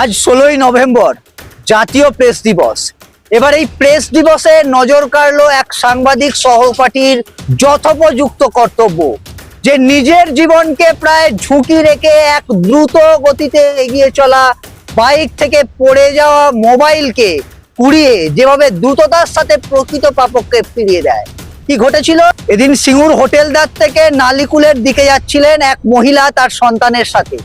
আজ ষোলোই নভেম্বর, জাতীয় প্রেস দিবস। এবার এই প্রেস দিবসে নজর কাড়লো এক সাংবাদিক সহপাঠীর যথোপযুক্ত কর্তব্য, যে নিজের জীবনকে প্রায় ঝুঁকি রেখে এক দ্রুত গতিতে এগিয়ে চলা, বাইক থেকে পড়ে যাওয়া মোবাইলকে কুড়িয়ে যেভাবে দ্রুততার সাথে প্রকৃত প্রাপককে ফিরিয়ে দেয়। কি ঘটেছিল? এদিন সিঙ্গুর হোটেলদার থেকে নালিকুলের দিকে যাচ্ছিলেন এক মহিলা তার সন্তানের সাথে।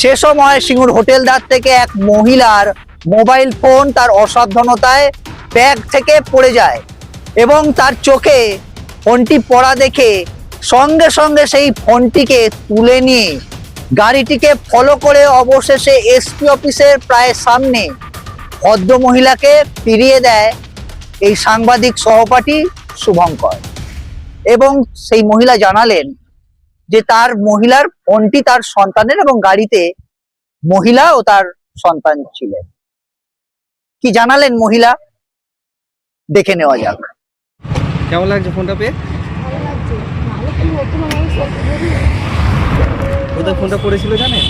সে সময় সিঙ্গুর হোটেলদার থেকে এক মহিলার মোবাইল ফোন তার অসাবধানতায় ব্যাগ থেকে পড়ে যায় এবং তার চোখে ফোনটি পড়া দেখে সঙ্গে সঙ্গে সেই ফোনটিকে তুলে নিয়ে গাড়িটিকে ফলো করে অবশেষে এসপি অফিসের প্রায় সামনে ভদ্র মহিলাকে ফিরিয়ে দেয় এই সাংবাদিক সহপাঠী শুভঙ্কর। এবং সেই মহিলা জানালেন যে তার মহিলার ফোনটি তার সন্তানের এবং গাড়িতে মহিলা ও তার সন্তান ছিলেন। কি জানালেন মহিলা? দেখে নেওয়া যাক। কেমন লাগছে ফোনটা পেয়ে? কোথায় ফোনটা পড়েছিল জানেন?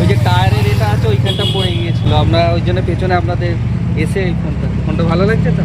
ওই যে টায়ারের এটা আছে, ওইখানটা পড়ে গিয়েছিল। আমরা ওই জন্য পেছনে আপনাদের এসে ফোনটা। ফোনটা ভালো লাগছে তো?